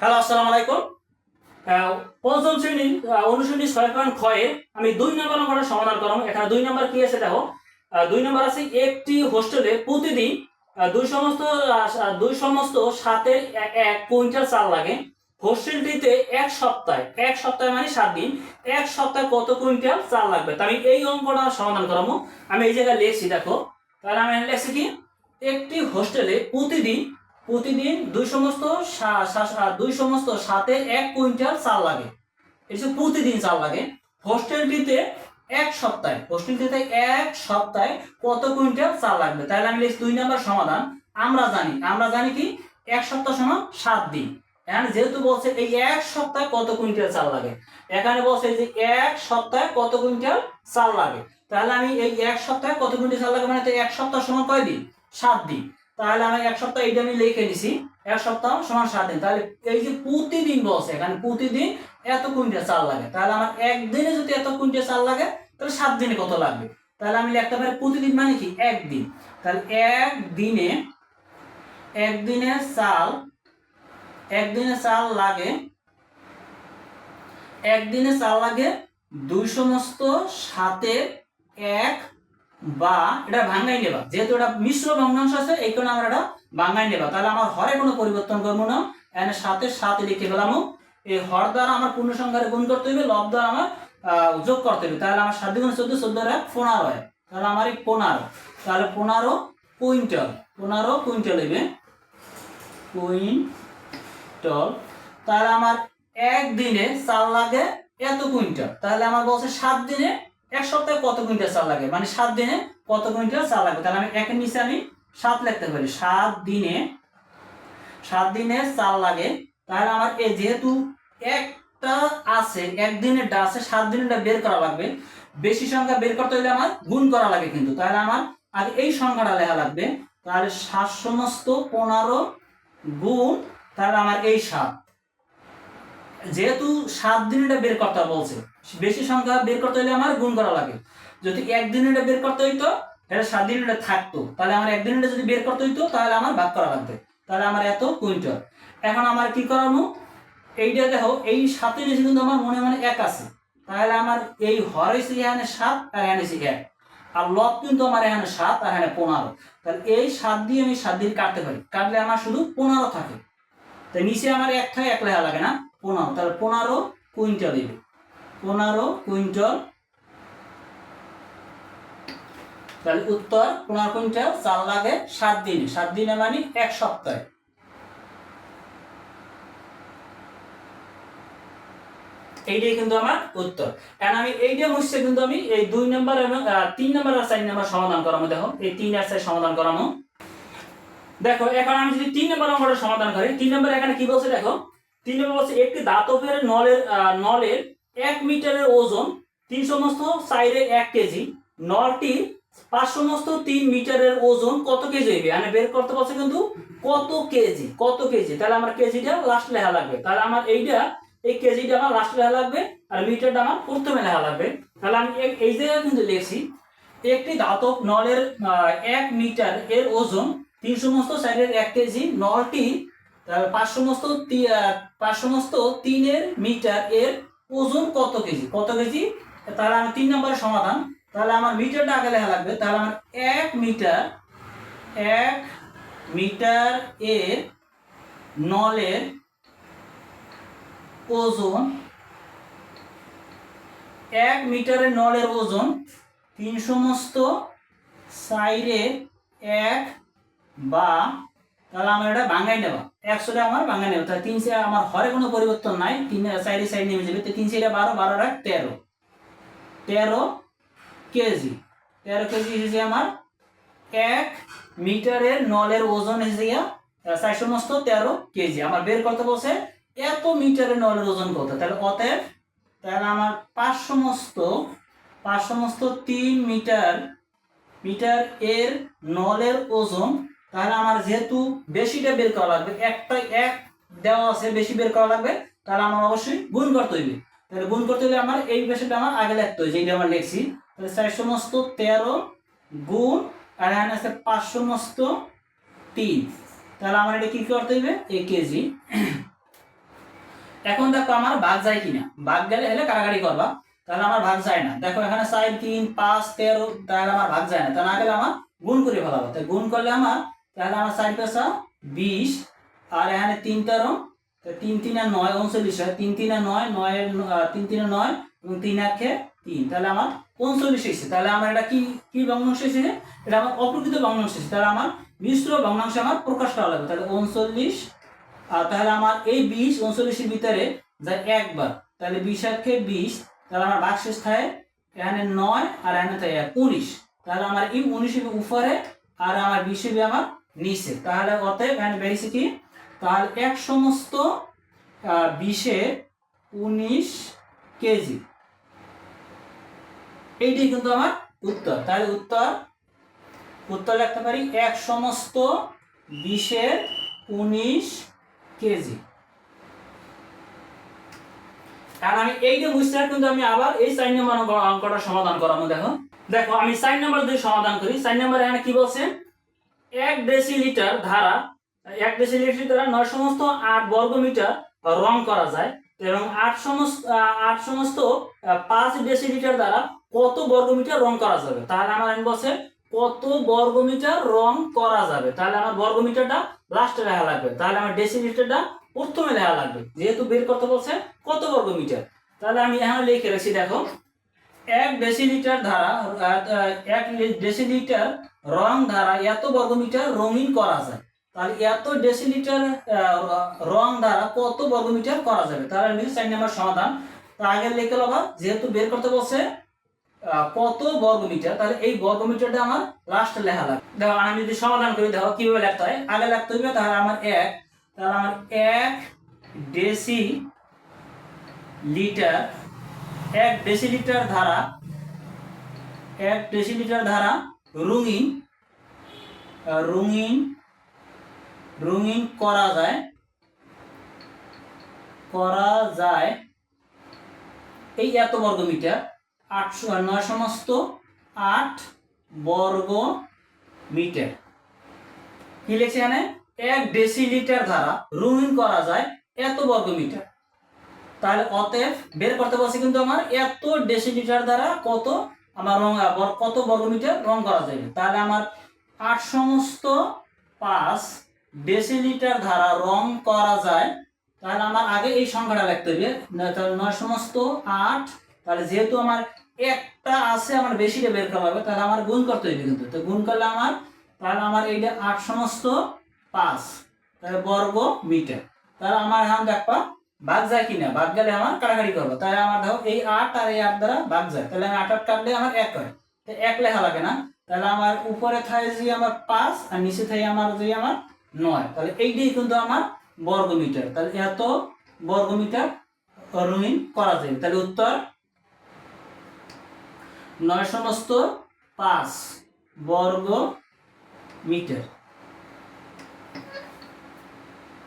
Hello আসসালামু আলাইকুম। পঞ্চম শ্রেণির আহ, অনুশ্রেণী ছয় পয়েন্ট ক্ষয়ে আমি দুই নম্বর নম্বরের সমাধান করলাম এখানে দুই নম্বর কি আছে দেখো? দুই নম্বর আছে একটি হোস্টেলে প্রতিদিন দুই সমস্ত দুই সমস্ত এ- এক কুইন্টাল চাল লাগে। হোস্টেলটিতে এক সপ্তাহে এক সপ্তাহে মানে সাত দিন এক সপ্তাহে কত কুইন্টাল চাল লাগবে? তা আমি এই অঙ্কটা সমাধান করব। আমি এই জায়গায় লিখছি দেখো। তাহলে আমি লিখছি কি? একটি হোস্টেলে প্রতিদিন প্রতিদিন দুই সমস্ত দুই সমস্ত সাথে এক কুইন্টাল চাল লাগে। এটা প্রতিদিন চাল লাগে। হোস্টেলটিতে এক সপ্তাহে হোস্টেলটিতে এক সপ্তাহে কত কুইন্টাল চাল লাগবে? তাহলে আমি লিখছি দুই নম্বর সমাধান। আমরা জানি আমরা জানি কি? এক সপ্তাহ সমান সাত দিন। এখানে যেহেতু বলছে এই এক সপ্তাহে কত কুইন্টাল চাল লাগে? এখানে বলছে যে এক সপ্তাহে কত কুইন্টাল চাল লাগে? তাহলে আমি এই এক সপ্তাহে কত কুইন্টাল চাল লাগে? মানে এক সপ্তাহ সমান কয় দিন সাত দিন। তাহলে আমি এক সপ্তাহ এইটা আমি লিখে নিছি। এক সপ্তাহ সমান সাত দিন। তাহলে এই যে প্রতিদিন বলছে এখানে, প্রতিদিন এত কুইন্টাল চাল লাগে। তাহলে আমার একদিনে যদি এত কুইন্টাল চাল লাগে, তাহলে সাত দিনে কত লাগবে? তাহলে আমি লিখতে পারি প্রতিদিন মানে কি? একদিন। তাহলে একদিনে একদিনে চাল একদিনে চাল লাগে, একদিনে চাল লাগে দুই সমস্ত সাথে এক বা এটা ভাঙ্গাই নেবা। যেহেতু এটা মিশ্র ভগ্নাংশ আছে, এই কারণে আমরা এটা ভাঙ্গাই নেবা। তাহলে আমার হরে কোনো পরিবর্তন করব না। এখানে সাথে সাথে লিখে ফেলাম। এই হর দ্বারা আমার পূর্ণ সংখ্যারে গুণ করতে হবে লব দ্বারা আমার যোগ করতে হবে তাহলে আমার সাত গুণ চোদ্দ চোদ্দ এক পনেরো হয়। তাহলে আমার এই পনেরো। তাহলে পনেরো কুইন্টাল। পনেরো কুইন্টাল হইবে কুইন্টাল। তাহলে আমার একদিনে চাল লাগে এত কুইন্টাল। তাহলে আমার বলছে সাত দিনে এক সপ্তাহে কত কুইন্টাল চাল লাগে? মানে সাত দিনে কত কুইন্টাল চাল লাগবে? তাহলে আমি একের নিচে আমি সাত লিখতে পারি। সাত দিনে সাত দিনে চাল লাগে। তাহলে আমার এ যেহেতু একটা আছে, একদিনের ডা আছে, সাত দিনেরটা বের করা লাগবে। বেশি সংখ্যা বের করতে হলে আমার গুণ করা লাগে কিন্তু। তাহলে আমার আগে এই সংখ্যাটা লেখা লাগবে। তাহলে সাত সমস্ত পনেরো গুণ, তাহলে আমার এই সাত। যেহেতু সাত দিন এটা বের করতে বলছে বেশি সংখ্যা বের করতে হলে আমার গুণ করা লাগে। যদি একদিন এটা বের করতে হইতো, তাহলে সাত দিন এটা থাকতো। তাহলে আমার একদিন এটা যদি বের করতে হইতো, তাহলে আমার ভাগ করা লাগবে। তাহলে আমার এত কুইন্টাল। এখন আমার কি করানো? এইটা দেখো, এই সাতের নিচে কিন্তু আমার মনে মনে এক আছে। তাহলে আমার এই হর হয়েছে এখানে সাত, আর এখানে হয়েছে এক। আর লব কিন্তু আমার এখানে সাত, আর এখানে পনেরো। তাহলে এই সাত দিয়ে আমি সাত দিন কাটতে পারি। কাটলে আমার শুধু পনেরো থাকে। তাই নিচে আমার এক থাকে, এক লেখা লাগে না। পনেরো। তাহলে পনেরো কুইন্টাল দিবে। পনেরো কুইন্টাল। তাহলে উত্তর, পনেরো কুইন্টাল, চাল লাগে সাত দিনে। সাত দিনে মানে এক সপ্তাহে। এইটাই কিন্তু আমার উত্তর। কারণ আমি এইটা মুছছে কিন্তু আমি এই দুই নম্বর এবং তিন নম্বর আর চার নম্বর সমাধান করামো, দেখো। এই তিন আর চার সমাধান করামো। দেখো, এখন আমি যদি তিন নম্বর অঙ্কটা সমাধান করি, তিন নম্বর এখানে কি বলছে, দেখো? তিন নম্বর বলছে, একটি দাতবের নলের নলের এক মিটারের ওজন, তিন সমস্ত সাইডের এক কেজি, নলটি পাঁচ সমস্ত তিন মিটারের ওজন কত কেজি হইবে? মানে বের করতে বলছে কিন্তু কত কেজি কত কেজি? তাহলে আমার কেজিটা লাস্ট লেখা লাগবে। তাহলে আমার এইটা, এই কেজিটা আমার লাস্ট লেখা লাগবে আর মিটারটা আমার প্রথমে লেখা লাগবে। তাহলে আমি এই- জায়গায় কিন্তু লিখছি, একটি ধাতব নলের এক মিটার এর ওজন তিন সমস্ত সাইডের এক কেজি, নলটি পাঁচ সমস্ত পাঁচ সমস্ত তিনের মিটার এর ওজন কত কেজি? কত কেজি? তাহলে আমি তিন নম্বরের সমাধান। তাহলে আমার মিটারটা আগে লেখা লাগবে। তাহলে আমার এক মিটার এক মিটার এর নলের ওজন, এক মিটারের নলের ওজন তিন সমস্ত সাইডে এক বা তাহলে আমার এটা ভাঙাই নেবা। একশোটা আমার ভাঙাই নেবা। তাহলে তিন আমার হরে কোনো পরিবর্তন নাই। তিন সাইডে সাইড নেমে যাবে। তো তিন সাইডে বারো বারোটা তেরো। তেরো কেজি। তেরো কেজি এসেছে আমার এক মিটারের নলের ওজন এসেছে গিয়া চার সমস্ত তেরো কেজি। আমার বের করতে বলছে, এত মিটারের নলের ওজন কত? তাহলে অতএব, তাহলে আমার পাঁচ সমস্ত পাঁচ সমস্ত তিন মিটার মিটার এর নলের ওজন তাহলে আমার যেহেতু বেশিটা বের করা লাগবে একটা এক দেওয়া আছে, বেশি বের করা লাগবে, তাহলে আমার অবশ্যই গুণ করতে হইবে। তাহলে গুণ করতে হলে আমার এই পেশাটা আমার আগে লিখতে হয় যেটা আমার লিখছি। তাহলে চার সমস্ত তেরো গুণ, আর এখানে আছে পাঁচ সমস্ত তিন। তাহলে আমার এটা কি করতে হইবে? এই কেজি। এখন দেখো আমার ভাগ যায় কিনা। ভাগ গেলে হলে কাটাকাটি করবা। তাহলে আমার ভাগ যায় না। দেখো এখানে চার, তিন, পাঁচ, তেরো, তাহলে আমার ভাগ যায় না। তা না গেলে আমার গুণ করে ফেলাবো। তাই গুণ করলে আমার তাহলে আমার চার বিশ, আর এখানে তিন তেরো তিন তিন আর নয়, উনচল্লিশ হয়। তিন তিন আর নয়, নয়ের তিন তিন আর নয়, এবং তিন আখে তিন। তাহলে আমার উনচল্লিশ এসেছে তাহলে আমার এটা কি কি ভগ্নাংশ এসেছে এটা আমার অপ্রকৃত ভগ্নাংশ এসেছে তাহলে আমার মিশ্র ভগ্নাংশ আমার প্রকাশ করা লাগবে। তাহলে উনচল্লিশ, আর তাহলে আমার এই বিশ উনচল্লিশের ভিতরে যায় একবার। তাহলে বিশ আখে বিশ, তাহলে আমার শেষ থাকে এখানে নয়, আর এখানে থাকে এক, উনিশ। তাহলে আমার এই উনিশ উপরে, আর আমার বিশ আমার নিচে। তাহলে অতএব এখানে বেরিয়েছে কি? তাহলে এক সমস্ত বিশে উনিশ কেজি। এইটাই কিন্তু আমার উত্তর। তাহলে উত্তর উত্তর লিখতে পারি এক সমস্ত বিশের উনিশ কেজি। আর আমি এইটা বুঝতে পারি কিন্তু আমি আবার এই চার নম্বর অঙ্কটা সমাধান করাবো, দেখো। দেখো, আমি চার নম্বর দিয়ে সমাধান করি, চার নম্বর এখানে কি বলছে? এক ডেসিলিটার ধারা, এক ডেসিলিটার দ্বারা নয় সমস্ত আট বর্গ মিটার রং করা যায়। এবং আট সমস্ত আট সমস্ত পাঁচ ডেসিলিটার দ্বারা কত বর্গ মিটার রং করা যাবে? তাহলে আমার আমি বলছে কত বর্গ মিটার রং করা যাবে? তাহলে আমার বর্গ মিটারটা লাস্টে লেখা লাগবে। তাহলে আমার ডেসিলিটারটা প্রথমে লেখা লাগবে। যেহেতু বের করতে বলছে কত বর্গ মিটার তাহলে আমি এখানে লিখে রাখছি, দেখো। এক ডেসিলিটার ধারা এক ডেসিলিটার রং ধারা, এত বর্গমিটার রঙিন করা যায়। তাহলে এত ডেসিলিটার রং দ্বারা কত বর্গমিটার করা যাবে? তাহলে আমি চার নম্বর সমাধান। আগে লিখে নেব যেহেতু বের করতে বলছে কত বর্গমিটার? তাহলে এই বর্গমিটারটা আমার লাস্ট লেখা লাগবে। দেখো আমি যদি সমাধান করি, দেখো, কীভাবে লিখতে হয়? আগে লিখতে হবে, তাহলে আমার এক, তাহলে আমার এক ডেসি লিটার এক ডেসিলিটার ধারা, এক ডেসিলিটার ধারা রঙিন রঙিন রঙিন করা যায় করা যায় এই এত বর্গ মিটার আটশো নয় সমস্ত আট বর্গ মিটার কি লিখছে এখানে? এক ডেসিলিটার দ্বারা রঙিন করা যায় এত বর্গ মিটার তাহলে অতএব বের করতে বলছে কিন্তু আমার এত ডেসিলিটার দ্বারা কত আমার রং কত বর্গমিটার রং করা যাবে? তাহলে আমার আট সমস্ত পাঁচ ডেসিলিটার দ্বারা রং করা যায়। তাহলে আমার আগে এই সংখ্যাটা লিখতে হবে। তাহলে নয় সমস্ত আট, তাহলে যেহেতু আমার একটা আছে, আমার বেশিটা বের করা হবে, তাহলে আমার গুণ করতে হবে কিন্তু। তো গুণ করলে আমার, তাহলে আমার এইটা আট সমস্ত পাঁচ, তাহলে বর্গ মিটার তাহলে আমার এখন দেখবা ভাগ যায় কিনা? ভাগ গেলে আমার কাটাকাটি করব। তাহলে আমার দেখো, এই আট আর এই আট দ্বারা ভাগ যায়। তাহলে আমি আট আট কাটলে আমার এক হয়। তো এক লেখা লাগে না? তাহলে আমার উপরে থাকে যে আমার পাঁচ, আর নিচে থাকে আমার যে আমার নয়। তাহলে এইটাই কিন্তু আমার বর্গমিটার। তাহলে এত বর্গমিটার রঙিন করা যায়। তাহলে উত্তর, নয় সমস্ত পাঁচ বর্গ মিটার